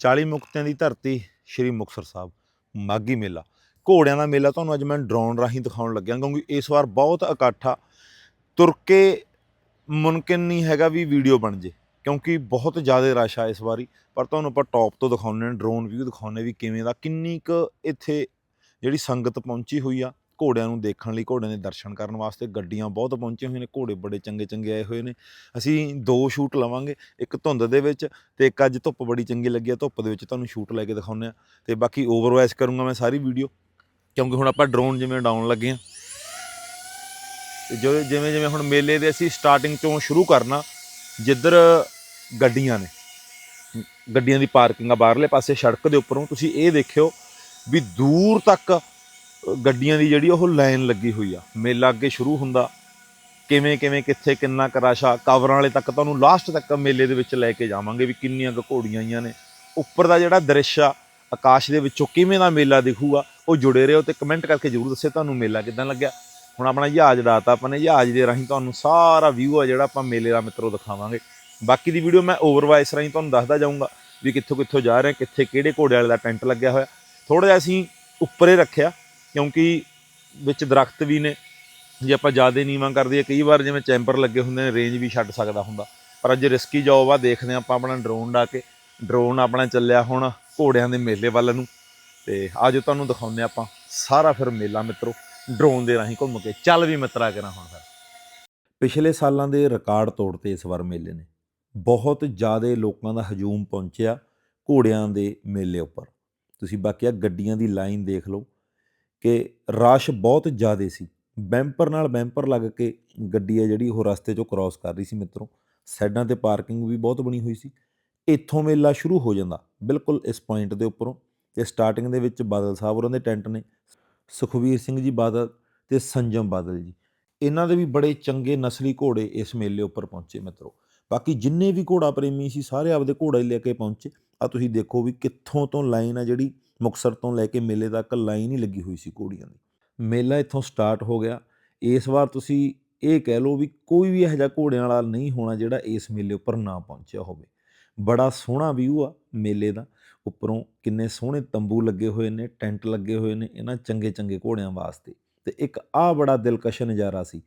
40 ਮੁਕਤਿਆਂ ਦੀ ਧਰਤੀ ਸ਼੍ਰੀ ਮੁਕਤਸਰ ਸਾਹਿਬ ਮਾਗੀ ਮੇਲਾ। ਘੋੜਿਆਂ ਦਾ ਮੇਲਾ ਤੁਹਾਨੂੰ ਅੱਜ ਮੈਂ ਡਰੋਨ ਰਾਹੀਂ ਦਿਖਾਉਣ ਲੱਗਿਆ, ਕਿਉਂਕਿ ਇਸ ਵਾਰ ਬਹੁਤ ਇਕੱਠ। ਆ ਤੁਰ ਕੇ ਮੁਮਕਿਨ ਨਹੀਂ ਹੈਗਾ ਵੀ ਵੀਡੀਓ ਬਣ ਜੇ, ਕਿਉਂਕਿ ਬਹੁਤ ਜ਼ਿਆਦਾ ਰਸ਼ ਆ ਇਸ ਵਾਰੀ। ਪਰ ਤੁਹਾਨੂੰ ਆਪਾਂ ਟੌਪ ਤੋਂ ਦਿਖਾਉਂਦੇ ਨੇ ਡਰੋਨ ਵੀਊ ਦਿਖਾਉਂਦੇ ਵੀ ਕਿਵੇਂ ਦਾ, ਕਿੰਨੀ ਕੁ ਇੱਥੇ ਜਿਹੜੀ ਸੰਗਤ ਪਹੁੰਚੀ ਹੋਈ ਆ ਘੋੜਿਆਂ ਨੂੰ ਦੇਖਣ ਲਈ, ਘੋੜਿਆਂ ਦੇ ਦਰਸ਼ਨ ਕਰਨ ਵਾਸਤੇ ਗੱਡੀਆਂ ਬਹੁਤ ਪਹੁੰਚੀਆਂ ਹੋਈਆਂ ਨੇ, ਘੋੜੇ ਬੜੇ ਚੰਗੇ ਚੰਗੇ ਆਏ ਹੋਏ ਨੇ। ਅਸੀਂ ਦੋ ਸ਼ੂਟ ਲਵਾਂਗੇ, ਇੱਕ ਧੁੰਦ ਦੇ ਵਿੱਚ ਤੇ ਇੱਕ ਅੱਜ ਧੁੱਪ ਬੜੀ ਚੰਗੀ ਲੱਗੀ ਆ, ਧੁੱਪ ਦੇ ਵਿੱਚ ਤੁਹਾਨੂੰ ਸ਼ੂਟ ਲੈ ਕੇ ਦਿਖਾਉਂਦੇ ਆ। ਤੇ ਬਾਕੀ ਓਵਰਵਾਇਸ ਕਰੂੰਗਾ ਮੈਂ ਸਾਰੀ ਵੀਡੀਓ ਕਿਉਂਕਿ ਹੁਣ ਆਪਾਂ ਡਰੋਨ ਜਿਵੇਂ ਡਾਉਣ ਲੱਗੇ ਆ। ਤੇ ਜੋ ਜਿਵੇਂ ਜਿਵੇਂ ਹੁਣ ਮੇਲੇ ਦੇ ਅਸੀਂ ਸਟਾਰਟਿੰਗ ਤੋਂ ਸ਼ੁਰੂ ਕਰਨਾ, ਜਿੱਧਰ ਗੱਡੀਆਂ ਨੇ, ਗੱਡੀਆਂ ਦੀ ਪਾਰਕਿੰਗ ਆ ਬਾਹਰਲੇ ਪਾਸੇ, ਸੜਕ ਦੇ ਉੱਪਰੋਂ, ਤੁਸੀਂ ਇਹ ਦੇਖਿਓ ਵੀ ਦੂਰ ਤੱਕ ਗੱਡੀਆਂ ਦੀ ਜਿਹੜੀ ਉਹ ਲਾਈਨ ਲੱਗੀ ਹੋਈ ਆ, ਮੇਲਾ ਅੱਗੇ ਸ਼ੁਰੂ ਹੁੰਦਾ, ਕਿਵੇਂ ਕਿਵੇਂ, ਕਿੱਥੇ, ਕਿੰਨਾ ਕੁ ਰਸ਼ ਕਵਰਾਂ ਵਾਲੇ ਤੱਕ ਤੁਹਾਨੂੰ ਲਾਸਟ ਤੱਕ ਮੇਲੇ ਦੇ ਵਿੱਚ ਲੈ ਕੇ ਜਾਵਾਂਗੇ ਵੀ ਕਿੰਨੀਆਂ ਕੁ ਘੋੜੀਆਂ ਆਈਆਂ ਨੇ। ਉੱਪਰ ਦਾ ਜਿਹੜਾ ਦ੍ਰਿਸ਼ ਆ, ਆਕਾਸ਼ ਦੇ ਵਿੱਚੋਂ ਕਿਵੇਂ ਦਾ ਮੇਲਾ ਦਿਖੂਗਾ, ਉਹ ਜੁੜੇ ਰਹੋ ਤੇ ਕਮੈਂਟ ਕਰਕੇ ਜਰੂਰ ਦੱਸਿਓ ਤੁਹਾਨੂੰ ਮੇਲਾ ਕਿਦਾਂ ਲੱਗਿਆ। ਹੁਣ ਆਪਣਾ ਜਹਾਜ਼ ਡਾਤਾ ਆਪਾਂ ਨੇ, ਜਹਾਜ਼ ਦੇ ਰਾਹੀਂ ਤੁਹਾਨੂੰ ਸਾਰਾ ਵਿਊ ਆ ਜਿਹੜਾ ਆਪਾਂ ਮੇਲੇ ਦਾ ਮਿੱਤਰੋ ਦਿਖਾਵਾਂਗੇ। ਬਾਕੀ ਦੀ ਵੀਡੀਓ ਮੈਂ ਓਵਰਵਾਈਸ ਰਾਹੀਂ ਤੁਹਾਨੂੰ ਦੱਸਦਾ ਜਾਊਂਗਾ ਵੀ ਕਿੱਥੋਂ ਕਿੱਥੋਂ ਜਾ ਰਹੇ ਕਿੱਥੇ ਕਿਹੜੇ ਘੋੜੇ ਵਾਲੇ ਦਾ ਟੈਂਟ ਲੱਗਿਆ ਹੋਇਆ। ਥੋੜਾ ਜਿਹਾ ਅਸੀਂ ਉੱਪਰੇ ਰੱਖਿਆ ਕਿਉਂਕਿ ਵਿੱਚ ਦਰਖਤ ਵੀ ਨੇ, ਜੇ ਆਪਾਂ ਜ਼ਿਆਦਾ ਨੀਵਾਂ ਕਰ ਦਈਏ ਕਈ ਵਾਰ ਜਿਵੇਂ ਚੈਂਬਰ ਲੱਗੇ ਹੁੰਦੇ ਨੇ, ਰੇਂਜ ਵੀ ਛੱਡ ਸਕਦਾ ਹੁੰਦਾ। ਪਰ ਅੱਜ ਰਿਸਕੀ ਜੌਬ ਆ, ਦੇਖਦੇ ਹਾਂ ਆਪਾਂ ਆਪਣਾ ਡਰੋਨ ਡਾ ਕੇ ਡਰੋਨ ਆਪਣਾ ਚੱਲਿਆ ਹੁਣ ਘੋੜਿਆਂ ਦੇ ਮੇਲੇ ਵੱਲ ਨੂੰ। ਤੇ ਅੱਜ ਤੁਹਾਨੂੰ ਦਿਖਾਉਂਦੇ ਆਪਾਂ ਸਾਰਾ ਫਿਰ ਮੇਲਾ ਮਿੱਤਰੋ ਡਰੋਨ ਦੇ ਰਾਹੀਂ ਘੁੰਮ ਕੇ। ਚੱਲ ਵੀ ਮਿੱਤਰਾ ਕਰਾਂ ਹੁਣ ਫਿਰ। ਪਿਛਲੇ ਸਾਲਾਂ ਦੇ ਰਿਕਾਰਡ ਤੋੜਤੇ ਇਸ ਵਾਰ ਮੇਲੇ ਨੇ। ਬਹੁਤ ਜ਼ਿਆਦਾ ਲੋਕਾਂ ਦਾ ਹਜੂਮ ਪਹੁੰਚਿਆ ਘੋੜਿਆਂ ਦੇ ਮੇਲੇ ਉੱਪਰ। ਤੁਸੀਂ ਬਾਕੀ ਆ ਗੱਡੀਆਂ ਦੀ ਲਾਈਨ ਦੇਖ ਲਓ। ਕਿ ਰਸ਼ ਬਹੁਤ ਜ਼ਿਆਦਾ ਸੀ। ਬੈਂਪਰ ਨਾਲ ਬੈਂਪਰ ਲੱਗ ਕੇ ਗੱਡੀ ਹੈ ਜਿਹੜੀ ਉਹ ਰਸਤੇ 'ਚੋਂ ਕ੍ਰਾਸ ਕਰ ਰਹੀ ਸੀ ਮਿੱਤਰੋ। ਸਾਈਡਾਂ ਤੇ ਪਾਰਕਿੰਗ ਵੀ ਬਹੁਤ ਬਣੀ ਹੋਈ ਸੀ। ਇੱਥੋਂ ਮੇਲਾ ਸ਼ੁਰੂ ਹੋ ਜਾਂਦਾ, ਬਿਲਕੁਲ ਇਸ ਪੁਆਇੰਟ ਦੇ ਉੱਪਰੋਂ। ਤੇ ਸਟਾਰਟਿੰਗ ਦੇ ਵਿੱਚ ਬਾਦਲ ਸਾਹਿਬ ਉਹਨਾਂ ਦੇ ਟੈਂਟ ਨੇ, ਸੁਖਵੀਰ ਸਿੰਘ ਜੀ ਬਾਦਲ ਤੇ ਸੰਜਮ ਬਾਦਲ ਜੀ। ਇਹਨਾਂ ਦੇ ਵੀ ਬੜੇ ਚੰਗੇ ਨਸਲੀ ਘੋੜੇ ਇਸ ਮੇਲੇ ਉੱਪਰ ਪਹੁੰਚੇ ਮਿੱਤਰੋ। ਬਾਕੀ ਜਿੰਨੇ ਵੀ ਘੋੜਾ ਪ੍ਰੇਮੀ ਸੀ, ਸਾਰੇ ਆਪਦੇ ਘੋੜਾ ਹੀ ਲੈ ਕੇ ਪਹੁੰਚੇ। ਆ ਤੁਸੀਂ ਦੇਖੋ ਵੀ ਕਿੱਥੋਂ ਤੋਂ ਲਾਈਨ ਆ ਜਿਹੜੀ ਮੁਕਸਰ ਤੋਂ ਲੈ ਕੇ ਮੇਲੇ ਤੱਕ ਲਾਈਨ ਹੀ ਲੱਗੀ ਹੋਈ ਸੀ ਘੋੜੀਆਂ ਦੀ। ਮੇਲਾ ਇੱਥੋਂ ਸਟਾਰਟ ਹੋ ਗਿਆ। ਇਸ ਵਾਰ ਤੁਸੀਂ ਇਹ ਕਹਿ ਲਓ ਵੀ ਕੋਈ ਵੀ ਇਹੋ ਜਿਹਾ ਘੋੜਿਆਂ ਵਾਲਾ ਨਹੀਂ ਹੋਣਾ ਜਿਹੜਾ ਇਸ ਮੇਲੇ ਉੱਪਰ ਨਾ ਪਹੁੰਚਿਆ ਹੋਵੇ। ਬੜਾ ਸੋਹਣਾ ਵਿਊ ਆ ਮੇਲੇ ਦਾ। ਉੱਪਰੋਂ ਕਿੰਨੇ ਸੋਹਣੇ ਤੰਬੂ ਲੱਗੇ ਹੋਏ ਨੇ, ਟੈਂਟ ਲੱਗੇ ਹੋਏ ਨੇ ਇਹਨਾਂ ਚੰਗੇ ਚੰਗੇ ਘੋੜਿਆਂ ਵਾਸਤੇ। ਤੇ ਇੱਕ ਆ ਬੜਾ ਦਿਲਕਸ਼ ਨਜ਼ਾਰਾ ਸੀ।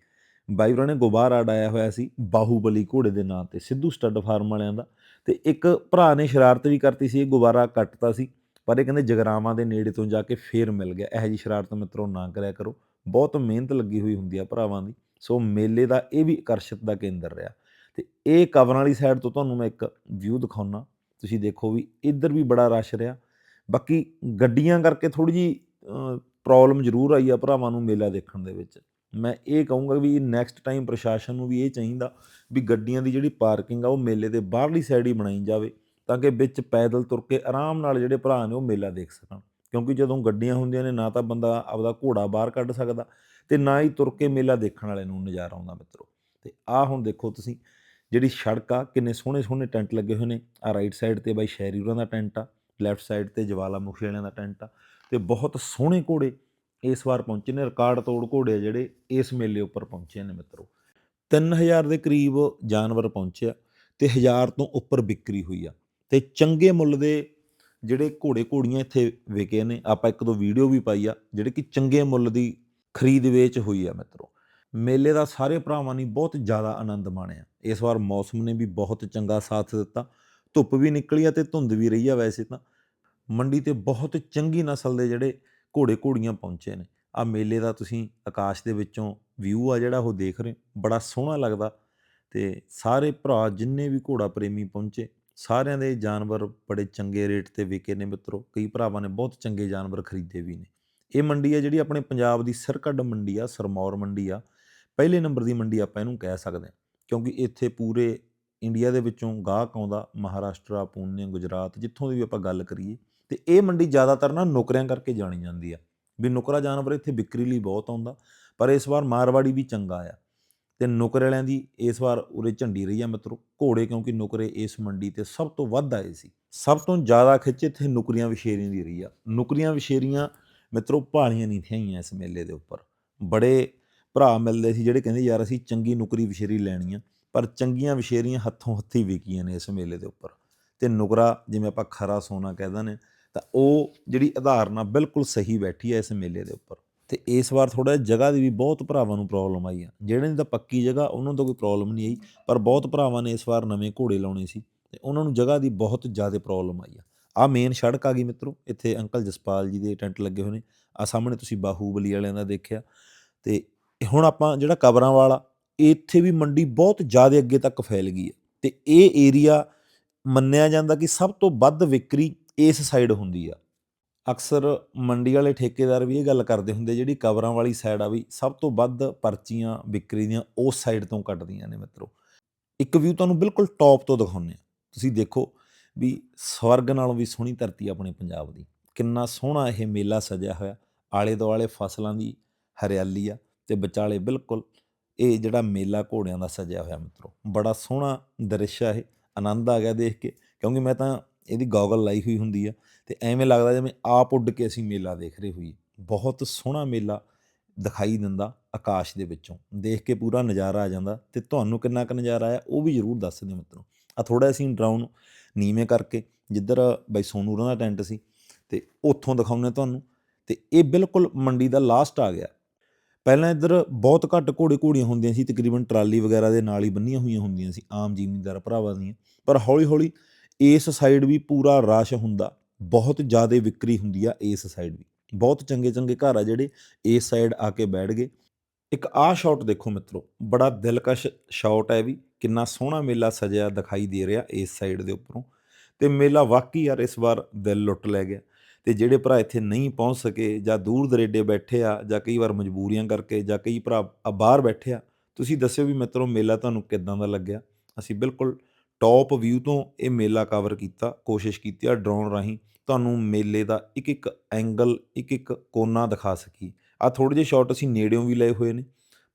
ਬਾਈ ਹੋਰਾਂ ਨੇ ਗੁਬਾਰਾ ਡਾਇਆ ਹੋਇਆ ਸੀ ਬਾਹੂਬਲੀ ਘੋੜੇ ਦੇ ਨਾਂ ਤੇ ਸਿੱਧੂ ਸਟੱਡ ਫਾਰਮ ਵਾਲਿਆਂ ਦਾ। ਤੇ ਇੱਕ ਭਰਾ ਨੇ ਸ਼ਰਾਰਤ ਵੀ ਕਰਤੀ ਸੀ, ਇਹ ਗੁਬਾਰਾ ਕੱਟਤਾ ਸੀ। ਪਰ ਇਹ ਕਹਿੰਦੇ ਜਗਰਾਵਾਂ ਦੇ ਨੇੜੇ ਤੋਂ ਜਾ ਕੇ ਫੇਰ ਮਿਲ ਗਿਆ। ਇਹੋ ਜੀ ਸ਼ਰਾਰਤ ਮਿੱਤਰੋ ਨਾ ਕਰਿਆ ਕਰੋ। ਬਹੁਤ ਮਿਹਨਤ ਲੱਗੀ ਹੋਈ ਹੁੰਦੀ ਆ ਭਰਾਵਾਂ ਦੀ। ਸੋ ਮੇਲੇ ਦਾ ਇਹ ਵੀ ਆਕਰਸ਼ਿਤ ਦਾ ਕੇਂਦਰ ਰਿਹਾ। ਤੇ ਇਹ ਕਵਰਾਂ ਵਾਲੀ ਸਾਈਡ ਤੋਂ ਤੁਹਾਨੂੰ ਮੈਂ ਇੱਕ ਵਿਊ ਦਿਖਾਉਣਾ ਤੁਸੀਂ ਦੇਖੋ ਵੀ ਇੱਧਰ ਵੀ ਬੜਾ ਰਸ਼ ਰਿਹਾ। ਬਾਕੀ ਗੱਡੀਆਂ ਕਰਕੇ ਥੋੜੀ ਜੀ ਪ੍ਰੋਬਲਮ ਜ਼ਰੂਰ ਆਈ ਆ ਭਰਾਵਾਂ ਨੂੰ ਮੇਲਾ ਦੇਖਣ ਦੇ ਵਿੱਚ। ਮੈਂ ਇਹ ਕਹੂੰਗਾ ਵੀ ਨੈਕਸਟ ਟਾਈਮ ਪ੍ਰਸ਼ਾਸਨ ਨੂੰ ਵੀ ਇਹ ਚਾਹੀਦਾ ਵੀ ਗੱਡੀਆਂ ਦੀ ਜਿਹੜੀ ਪਾਰਕਿੰਗ ਆ ਉਹ ਮੇਲੇ ਦੇ ਬਾਹਰਲੀ ਸਾਈਡ ਹੀ ਬਣਾਈ ਜਾਵੇ। ਤਾਂ ਕਿ ਵਿੱਚ ਪੈਦਲ ਤੁਰ ਕੇ ਆਰਾਮ ਨਾਲ ਜਿਹੜੇ ਭਰਾ ਨੇ ਉਹ ਮੇਲਾ ਦੇਖ ਸਕਣ। ਕਿਉਂਕਿ ਜਦੋਂ ਗੱਡੀਆਂ ਹੁੰਦੀਆਂ ਨੇ, ਨਾ ਤਾਂ ਬੰਦਾ ਆਪਦਾ ਘੋੜਾ ਬਾਹਰ ਕੱਢ ਸਕਦਾ ਤੇ ਨਾ ਹੀ ਤੁਰ ਕੇ ਮੇਲਾ ਦੇਖਣ ਵਾਲੇ ਨੂੰ ਨਜ਼ਾਰਾ ਆਉਂਦਾ ਮਿੱਤਰੋ। ਤੇ ਆਹ ਹੁਣ ਦੇਖੋ ਤੁਸੀਂ, ਜਿਹੜੀ ਸੜਕ ਆ, ਕਿੰਨੇ ਸੋਹਣੇ ਸੋਹਣੇ ਟੈਂਟ ਲੱਗੇ ਹੋਏ ਨੇ। ਆ ਰਾਈਟ ਸਾਈਡ ਤੇ ਬਾਈ ਸ਼ਹਿਰੀ ਹੋਰਾਂ ਦਾ ਟੈਂਟ ਆ ਲੈਫਟ ਸਾਈਡ ਤੇ ਜਵਾਲਾਮੁਖੀ ਵਾਲਿਆਂ ਦਾ ਟੈਂਟ ਆ ਤੇ ਬਹੁਤ ਸੋਹਣੇ ਘੋੜੇ ਇਸ ਵਾਰ ਪਹੁੰਚੇ ਨੇ, ਰਿਕਾਰਡ ਤੋੜ ਘੋੜੇ ਆ ਜਿਹੜੇ ਇਸ ਮੇਲੇ ਉੱਪਰ ਪਹੁੰਚੇ ਨੇ ਮਿੱਤਰੋ। 3000 ਦੇ ਕਰੀਬ ਜਾਨਵਰ ਪਹੁੰਚਿਆ ਤੇ 1000 ਤੋਂ ਉੱਪਰ ਵਿਕਰੀ ਹੋਈ ਆ। ਤੇ ਚੰਗੇ ਮੁੱਲ ਦੇ ਜਿਹੜੇ ਘੋੜੇ ਘੋੜੀਆਂ ਇੱਥੇ ਵਿਕੇ ਨੇ, ਆਪਾਂ ਇੱਕ ਦੋ ਵੀਡੀਓ ਵੀ ਪਾਈ ਆ, ਜਿਹੜੇ ਕਿ ਚੰਗੇ ਮੁੱਲ ਦੀ ਖਰੀਦ ਵੇਚ ਹੋਈ ਆ ਮਿੱਤਰੋ। ਮੇਲੇ ਦਾ ਸਾਰੇ ਭਰਾਵਾਂ ਨੇ ਬਹੁਤ ਜ਼ਿਆਦਾ ਆਨੰਦ ਮਾਣਿਆ। ਇਸ ਵਾਰ ਮੌਸਮ ਨੇ ਵੀ ਬਹੁਤ ਚੰਗਾ ਸਾਥ ਦਿੱਤਾ। ਧੁੱਪ ਵੀ ਨਿਕਲੀ ਆ ਤੇ ਧੁੰਦ ਵੀ ਰਹੀ ਆ ਵੈਸੇ ਤਾਂ। ਮੰਡੀ ਤੇ ਬਹੁਤ ਚੰਗੀ ਨਸਲ ਦੇ ਜਿਹੜੇ ਘੋੜੇ ਘੋੜੀਆਂ ਪਹੁੰਚੇ ਨੇ। ਆ ਮੇਲੇ ਦਾ ਤੁਸੀਂ ਆਕਾਸ਼ ਦੇ ਵਿੱਚੋਂ ਵਿਊ ਆ ਜਿਹੜਾ ਉਹ ਦੇਖ ਰਹੇ ਹੋ। ਬੜਾ ਸੋਹਣਾ ਲੱਗਦਾ ਤੇ ਸਾਰੇ ਭਰਾ ਜਿੰਨੇ ਵੀ ਘੋੜਾ ਪ੍ਰੇਮੀ ਪਹੁੰਚੇ ਸਾਰਿਆਂ ਦੇ ਜਾਨਵਰ ਬੜੇ ਚੰਗੇ ਰੇਟ ਤੇ ਵਿਕੇ ਨੇ ਮਿੱਤਰੋ, ਕਈ ਭਰਾਵਾਂ ਨੇ ਬਹੁਤ ਚੰਗੇ ਜਾਨਵਰ ਖਰੀਦੇ ਵੀ ਨੇ। ਇਹ ਮੰਡੀ ਆ ਜਿਹੜੀ ਆਪਣੇ ਪੰਜਾਬ ਦੀ ਸਿਰਕੱਢ ਮੰਡੀ ਆ, ਸਰਮੌਰ ਮੰਡੀ ਆ, ਪਹਿਲੇ ਨੰਬਰ ਦੀ ਮੰਡੀ ਆਪਾਂ ਇਹਨੂੰ ਕਹਿ ਸਕਦੇ ਹਾਂ, ਕਿਉਂਕਿ ਇੱਥੇ ਪੂਰੇ ਇੰਡੀਆ ਦੇ ਵਿੱਚੋਂ ਗਾਹਕ ਆਉਂਦਾ, ਮਹਾਰਾਸ਼ਟਰ, ਪੂਨੇ, ਗੁਜਰਾਤ, ਜਿੱਥੋਂ ਦੀ ਵੀ ਆਪਾਂ ਗੱਲ ਕਰੀਏ, ਤੇ ਇਹ ਮੰਡੀ ਜ਼ਿਆਦਾਤਰ ਨਾ ਨੌਕਰੀਆਂ ਕਰਕੇ ਜਾਣੀ ਜਾਂਦੀ ਆ, ਵੀ ਨੁਕਰਾ ਜਾਨਵਰ ਇੱਥੇ ਵਿਕਰੀ ਲਈ ਬਹੁਤ ਆਉਂਦਾ, ਪਰ ਇਸ ਵਾਰ ਮਾਰਵਾੜੀ ਵੀ ਚੰਗਾ ਆ। ਤੇ ਨੁਕਰੇ ਵਾਲਿਆਂ ਦੀ ਇਸ ਵਾਰ ਉਰੇ ਝੰਡੀ ਰਹੀ ਆ ਮਿੱਤਰੋ ਘੋੜੇ ਕਿਉਂਕਿ ਨੁਕਰੇ ਇਸ ਮੰਡੀ ਤੇ ਸਭ ਤੋਂ ਵੱਧ ਆਏ ਸੀ। ਸਭ ਤੋਂ ਜ਼ਿਆਦਾ ਖਿੱਚ ਇੱਥੇ ਨੁਕਰੀਆਂ ਵਿਸ਼ੇਰੀਆਂ ਦੀ ਰਹੀ ਆ। ਨੁਕਰੀਆਂ ਵਿਸ਼ੇਰੀਆਂ ਮਿੱਤਰੋ ਭਾਲੀਆਂ ਨਹੀਂ ਥੀਆਂ ਇਸ ਮੇਲੇ ਦੇ ਉੱਪਰ। ਬੜੇ ਭਰਾ ਮਿਲਦੇ ਸੀ ਜਿਹੜੇ ਕਹਿੰਦੇ ਯਾਰ ਅਸੀਂ ਚੰਗੀ ਨੁਕਰੀ ਵਿਸ਼ੇਰੀ ਲੈਣੀ ਆ ਪਰ ਚੰਗੀਆਂ ਵਿਸ਼ੇਰੀਆਂ ਹੱਥੋਂ ਹੱਥੀ ਵਿਕੀਆਂ ਨੇ ਇਸ ਮੇਲੇ ਦੇ ਉੱਪਰ। ਤੇ ਨੁਕਰਾ ਜਿਵੇਂ ਆਪਾਂ ਖਰਾ ਸੋਨਾ ਕਹਿ ਦਿੰਦੇ ਹਾਂ, ਤਾਂ ਉਹ ਜਿਹੜੀ ਉਦਾਹਰਨ ਬਿਲਕੁਲ ਸਹੀ ਬੈਠੀ ਹੈ ਇਸ ਮੇਲੇ ਦੇ ਉੱਪਰ। ਤੇ ਇਸ ਵਾਰ ਥੋੜਾ ਜਗ੍ਹਾ ਦੀ ਵੀ ਬਹੁਤ ਭਰਾਵਾਂ ਨੂੰ ਪ੍ਰੋਬਲਮ ਆਈ ਆ। ਜਿਹੜੇ ਦੀ ਤਾਂ ਪੱਕੀ ਜਗ੍ਹਾ, ਉਹਨਾਂ ਤੋਂ ਕੋਈ ਪ੍ਰੋਬਲਮ ਨਹੀਂ ਆਈ, ਪਰ ਬਹੁਤ ਭਰਾਵਾਂ ਨੇ ਇਸ ਵਾਰ ਨਵੇਂ ਘੋੜੇ ਲਾਉਣੇ ਸੀ ਤੇ ਉਹਨਾਂ ਨੂੰ ਜਗ੍ਹਾ ਦੀ ਬਹੁਤ ਜ਼ਿਆਦਾ ਪ੍ਰੋਬਲਮ ਆਈ ਆ। ਆ ਮੇਨ ਸੜਕ ਆ ਗਈ ਮਿੱਤਰੋ, ਇੱਥੇ ਅੰਕਲ ਜਸਪਾਲ ਜੀ ਦੇ ਟੈਂਟ ਲੱਗੇ ਹੋਏ ਨੇ। ਆ ਸਾਹਮਣੇ ਤੁਸੀਂ ਬਾਹੂਬਲੀ ਵਾਲਿਆਂ ਦਾ ਦੇਖਿਆ। ਤੇ ਹੁਣ ਆਪਾਂ ਜਿਹੜਾ ਕਬਰਾਂ ਵਾਲਾ, ਇੱਥੇ ਵੀ ਮੰਡੀ ਬਹੁਤ ਜ਼ਿਆਦਾ ਅੱਗੇ ਤੱਕ ਫੈਲ ਗਈ ਹੈ ਤੇ ਇਹ ਏਰੀਆ ਮੰਨਿਆ ਜਾਂਦਾ ਕਿ ਸਭ ਤੋਂ ਵੱਧ ਵਿਕਰੀ ਇਸ ਸਾਈਡ ਹੁੰਦੀ ਆ। ਅਕਸਰ ਮੰਡੀ ਵਾਲੇ ਠੇਕੇਦਾਰ ਵੀ ਇਹ ਗੱਲ ਕਰਦੇ ਹੁੰਦੇ ਜਿਹੜੀ ਕਬਰਾਂ ਵਾਲੀ ਸਾਈਡ ਆ ਵੀ ਸਭ ਤੋਂ ਵੱਧ ਪਰਚੀਆਂ ਵਿਕਰੀ ਦੀਆਂ ਉਸ ਸਾਈਡ ਤੋਂ ਕੱਟਦੀਆਂ ਨੇ ਮਿੱਤਰੋ। ਇੱਕ ਵਿਊ ਤੁਹਾਨੂੰ ਬਿਲਕੁਲ ਟੌਪ ਤੋਂ ਦਿਖਾਉਂਦੇ ਆ ਤੁਸੀਂ ਦੇਖੋ ਵੀ ਸਵਰਗ ਨਾਲੋਂ ਵੀ ਸੋਹਣੀ ਧਰਤੀ ਆ ਆਪਣੇ ਪੰਜਾਬ ਦੀ। ਕਿੰਨਾ ਸੋਹਣਾ ਇਹ ਮੇਲਾ ਸਜਿਆ ਹੋਇਆ। ਆਲੇ ਦੁਆਲੇ ਫਸਲਾਂ ਦੀ ਹਰਿਆਲੀ ਆ ਤੇ ਵਿਚਾਲੇ ਬਿਲਕੁਲ ਇਹ ਜਿਹੜਾ ਮੇਲਾ ਘੋੜਿਆਂ ਦਾ ਸਜਿਆ ਹੋਇਆ ਮਿੱਤਰੋ। ਬੜਾ ਸੋਹਣਾ ਦ੍ਰਿਸ਼ ਆ ਇਹ। ਆਨੰਦ ਆ ਗਿਆ ਦੇਖ ਕੇ। ਕਿਉਂਕਿ ਮੈਂ ਤਾਂ ਇਹਦੀ ਗੋਗਲ ਲਾਈ ਹੋਈ ਹੁੰਦੀ ਆ ਤੇ ਐਵੇਂ ਲੱਗਦਾ ਜਿਵੇਂ ਆਪ ਉੱਡ ਕੇ ਅਸੀਂ ਮੇਲਾ ਦੇਖ ਰਹੇ ਹੋਈਏ। ਬਹੁਤ ਸੋਹਣਾ ਮੇਲਾ ਦਿਖਾਈ ਦਿੰਦਾ ਆਕਾਸ਼ ਦੇ ਵਿੱਚੋਂ। ਦੇਖ ਕੇ ਪੂਰਾ ਨਜ਼ਾਰਾ ਆ ਜਾਂਦਾ ਤੇ ਤੁਹਾਨੂੰ ਕਿੰਨਾ ਕੁ ਨਜ਼ਾਰਾ ਆਇਆ ਉਹ ਵੀ ਜ਼ਰੂਰ ਦੱਸ ਦਿਓ ਮਿੱਤਰੋ। ਆ ਥੋੜਾ ਅਸੀਂ ਡਰਾਉਨ ਨੀਵੇਂ ਕਰਕੇ ਜਿੱਧਰ ਬਾਈ ਸੋਨੂਰਾਂ ਦਾ ਟੈਂਟ ਸੀ ਤੇ ਉੱਥੋਂ ਦਿਖਾਉਂਦੇ ਤੁਹਾਨੂੰ ਤੇ ਇਹ ਬਿਲਕੁਲ ਮੰਡੀ ਦਾ ਲਾਸਟ ਆ ਗਿਆ। ਪਹਿਲਾਂ ਇੱਧਰ ਬਹੁਤ ਘੱਟ ਘੋੜੇ ਘੋੜੀਆਂ ਹੁੰਦੀਆਂ ਸੀ, ਤਕਰੀਬਨ ਟਰਾਲੀ ਵਗੈਰਾ ਦੇ ਨਾਲ ਹੀ ਬੰਨੀਆਂ ਹੋਈਆਂ ਹੁੰਦੀਆਂ ਸੀ, ਆਮ ਜ਼ਿਮੀਂਦਾਰ ਭਰਾਵਾਂ ਦੀਆਂ। ਪਰ ਹੌਲੀ ਹੌਲੀ ਇਸ ਸਾਈਡ ਵੀ ਪੂਰਾ ਰਸ਼ ਹੁੰਦਾ, ਬਹੁਤ ਜ਼ਿਆਦਾ ਵਿਕਰੀ ਹੁੰਦੀ ਆ ਇਸ ਸਾਈਡ ਵੀ। ਬਹੁਤ ਚੰਗੇ ਚੰਗੇ ਘਰ ਆ ਜਿਹੜੇ ਇਸ ਸਾਈਡ ਆ ਕੇ ਬੈਠ ਗਏ। ਇੱਕ ਆਹ ਸ਼ਾਟ ਦੇਖੋ ਮਿੱਤਰੋ, ਬੜਾ ਦਿਲਕਸ਼ ਸ਼ਾਟ ਹੈ ਵੀ, ਕਿੰਨਾ ਸੋਹਣਾ ਮੇਲਾ ਸਜਿਆ ਦਿਖਾਈ ਦੇ ਰਿਹਾ ਇਸ ਸਾਈਡ ਦੇ ਉੱਪਰੋਂ। ਤੇ ਮੇਲਾ ਵਾਕਈ ਯਾਰ ਇਸ ਵਾਰ ਦਿਲ ਲੁੱਟ ਲੈ ਗਿਆ। ਤੇ ਜਿਹੜੇ ਭਰਾ ਇੱਥੇ ਨਹੀਂ ਪਹੁੰਚ ਸਕੇ ਜਾਂ ਦੂਰ ਦਰੇਡੇ ਬੈਠੇ ਆ ਜਾਂ ਕਈ ਵਾਰ ਮਜਬੂਰੀਆਂ ਕਰਕੇ ਜਾਂ ਕਈ ਭਰਾ ਬਾਹਰ ਬੈਠੇ ਆ, ਤੁਸੀਂ ਦੱਸਿਓ ਵੀ ਮਿੱਤਰੋ ਮੇਲਾ ਤੁਹਾਨੂੰ ਕਿੱਦਾਂ ਦਾ ਲੱਗਿਆ? ਅਸੀਂ ਬਿਲਕੁਲ ਟੌਪ ਵਿਊ ਤੋਂ ਇਹ ਮੇਲਾ ਕਵਰ ਕੀਤਾ, ਕੋਸ਼ਿਸ਼ ਕੀਤੀ ਆ ਡਰੋਨ ਰਾਹੀਂ। ਤੁਹਾਨੂੰ ਮੇਲੇ ਦਾ ਇੱਕ ਇੱਕ ਐਂਗਲ ਇੱਕ ਇੱਕ ਕੋਨਾ ਦਿਖਾ ਸਕੀ ਆ ਥੋੜੇ ਜਿਹੇ ਸ਼ਾਟ ਅਸੀਂ ਨੇੜਿਓਂ ਵੀ ਲਏ ਹੋਏ ਨੇ।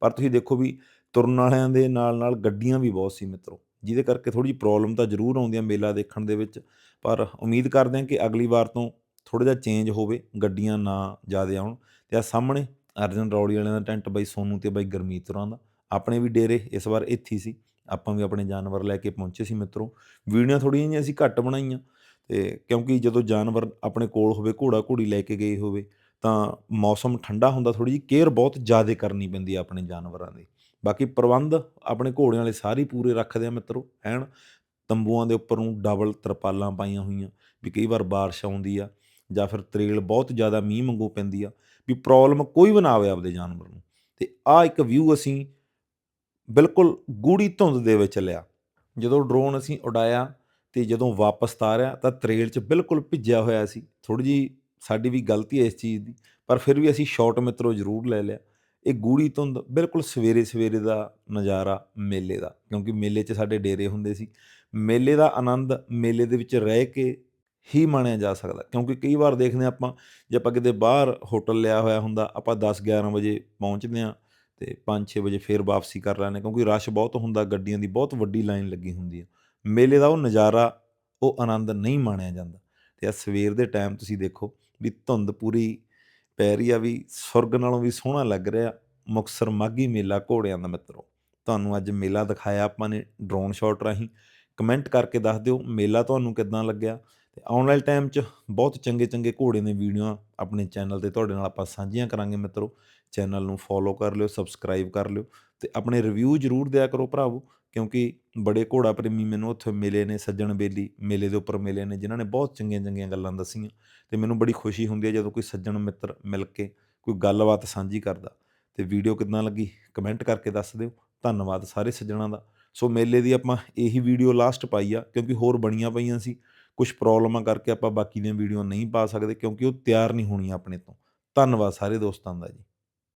ਪਰ ਤੁਸੀਂ ਦੇਖੋ ਵੀ ਤੁਰਨ ਵਾਲਿਆਂ ਦੇ ਨਾਲ ਨਾਲ ਗੱਡੀਆਂ ਵੀ ਬਹੁਤ ਸੀ ਮਿੱਤਰੋ, ਜਿਹਦੇ ਕਰਕੇ ਥੋੜੀ ਜਿਹੀ ਪ੍ਰੋਬਲਮ ਤਾਂ ਜ਼ਰੂਰ ਆਉਂਦੀ ਆ ਮੇਲਾ ਦੇਖਣ ਦੇ ਵਿੱਚ। ਪਰ ਉਮੀਦ ਕਰਦੇ ਹਾਂ ਕਿ ਅਗਲੀ ਵਾਰ ਤੋਂ ਥੋੜਾ ਜਿਹਾ ਚੇਂਜ ਹੋਵੇ, ਗੱਡੀਆਂ ਨਾ ਜ਼ਿਆਦਾ ਆਉਣ। ਤੇ ਆ ਸਾਹਮਣੇ ਅਰਜਨ ਰੌਲੀ ਵਾਲਿਆਂ ਦਾ ਟੈਂਟ ਬਾਈ ਸੋਨੂ ਤੇ ਬਾਈ ਗਰਮੀਤ ਹੋਰਾਂ ਦਾ। ਆਪਣੇ ਵੀ ਡੇਰੇ ਇਸ ਵਾਰ ਇੱਥੇ ਸੀ। ਆਪਾਂ ਵੀ ਆਪਣੇ ਜਾਨਵਰ ਲੈ ਕੇ ਪਹੁੰਚੇ ਸੀ ਮਿੱਤਰੋ। ਵੀਡੀਓ ਥੋੜ੍ਹੀਆਂ ਜਿਹੀਆਂ ਅਸੀਂ ਘੱਟ ਬਣਾਈਆਂ ਤੇ ਕਿਉਂਕਿ ਜਦੋਂ ਜਾਨਵਰ ਆਪਣੇ ਕੋਲ ਹੋਵੇ ਘੋੜਾ ਘੋੜੀ ਲੈ ਕੇ ਗਏ ਹੋਵੇ, ਤਾਂ ਮੌਸਮ ਠੰਡਾ ਹੁੰਦਾ ਥੋੜੀ ਜਿਹੀ, ਕੇਅਰ ਬਹੁਤ ਜ਼ਿਆਦਾ ਕਰਨੀ ਪੈਂਦੀ ਆ ਆਪਣੇ ਜਾਨਵਰਾਂ ਦੀ। ਬਾਕੀ ਪ੍ਰਬੰਧ ਆਪਣੇ ਘੋੜਿਆਂ ਵਾਲੇ ਸਾਰੇ ਪੂਰੇ ਰੱਖਦੇ ਆ ਮਿੱਤਰੋ ਐਨ ਤੰਬੂਆਂ ਦੇ ਉੱਪਰ ਨੂੰ ਡਬਲ ਤਰਪਾਲਾਂ ਪਾਈਆਂ ਹੋਈਆਂ, ਵੀ ਕਈ ਵਾਰ ਬਾਰਿਸ਼ ਆਉਂਦੀ ਆ ਜਾਂ ਫਿਰ ਤਰੇਲ ਬਹੁਤ ਜ਼ਿਆਦਾ ਮੀਂਹ ਮੰਗੂ ਪੈਂਦੀ ਆ, ਵੀ ਪ੍ਰੋਬਲਮ ਕੋਈ ਵੀ ਨਾ ਆਵੇ ਆਪਦੇ ਜਾਨਵਰ ਨੂੰ। ਤੇ ਆ ਇੱਕ ਵਿਊ ਅਸੀਂ ਬਿਲਕੁਲ ਗੂੜੀ ਧੁੰਦ ਦੇ ਵਿੱਚ ਲਿਆ ਜਦੋਂ ਡਰੋਨ ਅਸੀਂ ਉਡਾਇਆ ਤੇ ਜਦੋਂ ਵਾਪਸ ਤਾਰਿਆ ਤਾਂ ਤਰੇਲ 'ਚ ਬਿਲਕੁਲ ਭਿੱਜਿਆ ਹੋਇਆ ਸੀ। ਥੋੜੀ ਜੀ ਸਾਡੀ ਵੀ ਗਲਤੀ ਹੈ ਇਸ ਚੀਜ਼ ਦੀ, ਪਰ ਫਿਰ ਵੀ ਅਸੀਂ ਸ਼ਾਟ ਮਿੱਤਰੋ ਜ਼ਰੂਰ ਲੈ ਲਿਆ। ਇਹ ਗੂੜੀ ਧੁੰਦ ਬਿਲਕੁਲ ਸਵੇਰੇ ਸਵੇਰੇ ਦਾ ਨਜ਼ਾਰਾ ਮੇਲੇ ਦਾ, ਕਿਉਂਕਿ ਮੇਲੇ 'ਚ ਸਾਡੇ ਡੇਰੇ ਹੁੰਦੇ ਸੀ। ਮੇਲੇ ਦਾ ਆਨੰਦ ਮੇਲੇ ਦੇ ਵਿੱਚ ਰਹਿ ਕੇ ਹੀ ਮਾਣਿਆ ਜਾ ਸਕਦਾ, ਕਿਉਂਕਿ ਕਈ ਵਾਰ ਦੇਖਦੇ ਹਾਂ ਆਪਾਂ, ਜੇ ਆਪਾਂ ਕਿਤੇ ਬਾਹਰ ਹੋਟਲ ਲਿਆ ਹੋਇਆ ਹੁੰਦਾ, ਆਪਾਂ 10 11 ਵਜੇ ਪਹੁੰਚਦੇ ਹਾਂ ਤੇ 5-6 ਵਜੇ ਫੇਰ ਵਾਪਸੀ ਕਰ ਲੈਂਦੇ ਕਿਉਂਕਿ ਰਸ਼ ਬਹੁਤ ਹੁੰਦਾ ਗੱਡੀਆਂ ਦੀ, ਬਹੁਤ ਵੱਡੀ ਲਾਈਨ ਲੱਗੀ ਹੁੰਦੀ ਹੈ ਮੇਲੇ ਦਾ ਉਹ ਨਜ਼ਾਰਾ, ਉਹ ਆਨੰਦ ਨਹੀਂ ਮਾਣਿਆ ਜਾਂਦਾ। ਤੇ ਆ ਸਵੇਰ ਦੇ ਟਾਈਮ ਤੁਸੀਂ ਦੇਖੋ ਵੀ ਧੁੰਦ ਪੂਰੀ ਪੈ ਰਹੀ ਆ, ਵੀ ਸੁਰਗ ਨਾਲੋਂ ਵੀ ਸੋਹਣਾ ਲੱਗ ਰਿਹਾ। ਮੁਕਸਰ ਮਾਗੀ ਮੇਲਾ ਘੋੜਿਆਂ ਦਾ ਮਿੱਤਰੋ। ਤੁਹਾਨੂੰ ਅੱਜ ਮੇਲਾ ਦਿਖਾਇਆ, ਆਪਾਂ ਨੇ ਡਰੋਨ ਸ਼ਾਟ ਰਾਹੀਂ। ਕਮੈਂਟ ਕਰਕੇ ਦੱਸ ਦਿਓ, ਮੇਲਾ ਤੁਹਾਨੂੰ ਕਿੱਦਾਂ ਲੱਗਿਆ? ਤੇ ਆਉਣ ਵਾਲੇ ਟਾਈਮ 'ਚ ਬਹੁਤ ਚੰਗੇ ਚੰਗੇ ਘੋੜੇ ਦੀਆਂ ਵੀਡੀਓ ਆਪਣੇ ਚੈਨਲ ਤੇ ਤੁਹਾਡੇ ਨਾਲ ਆਪਾਂ ਸਾਂਝੀਆਂ ਕਰਾਂਗੇ ਮਿੱਤਰੋ। ਚੈਨਲ ਨੂੰ ਫੋਲੋ ਕਰ ਲਿਓ ਸਬਸਕ੍ਰਾਈਬ ਕਰ ਲਿਓ ਤੇ ਆਪਣੇ ਰਿਵਿਊ ਜ਼ਰੂਰ ਦਿਆ ਕਰੋ ਭਰਾਵੋ, ਕਿਉਂਕਿ ਬੜੇ ਘੋੜਾ ਪ੍ਰੇਮੀ ਮੈਨੂੰ ਉੱਥੇ ਮਿਲੇ ਨੇ, ਸੱਜਣ ਬੇਲੀ ਮੇਲੇ ਦੇ ਉੱਪਰ ਮਿਲੇ ਨੇ, ਜਿਨ੍ਹਾਂ ਨੇ ਬਹੁਤ ਚੰਗੀਆਂ ਚੰਗੀਆਂ ਗੱਲਾਂ ਦੱਸੀਆਂ ਤੇ ਮੈਨੂੰ ਬੜੀ ਖੁਸ਼ੀ ਹੁੰਦੀ ਹੈ ਜਦੋਂ ਕੋਈ ਸੱਜਣ ਮਿੱਤਰ ਮਿਲ ਕੇ ਕੋਈ ਗੱਲਬਾਤ ਸਾਂਝੀ ਕਰਦਾ। ਤੇ ਵੀਡੀਓ ਕਿੱਦਾਂ ਲੱਗੀ ਕਮੈਂਟ ਕਰਕੇ ਦੱਸ ਦਿਓ। ਧੰਨਵਾਦ ਸਾਰੇ ਸੱਜਣਾਂ ਦਾ। ਸੋ ਮੇਲੇ ਦੀ ਆਪਾਂ ਇਹੀ ਵੀਡੀਓ ਲਾਸਟ ਪਾਈ ਆ, ਕਿਉਂਕਿ ਹੋਰ ਬਣੀਆਂ ਪਈਆਂ ਸੀ। ਕੁਝ ਪ੍ਰੋਬਲਮਾਂ ਕਰਕੇ ਆਪਾਂ ਬਾਕੀ ਦੀਆਂ ਵੀਡੀਓ ਨਹੀਂ ਪਾ ਸਕਦੇ ਕਿਉਂਕਿ ਉਹ ਤਿਆਰ ਨਹੀਂ ਹੋਣੀਆਂ ਆਪਣੇ ਤੋਂ। ਧੰਨਵਾਦ ਸਾਰੇ ਦੋਸਤਾਂ ਦਾ ਜੀ।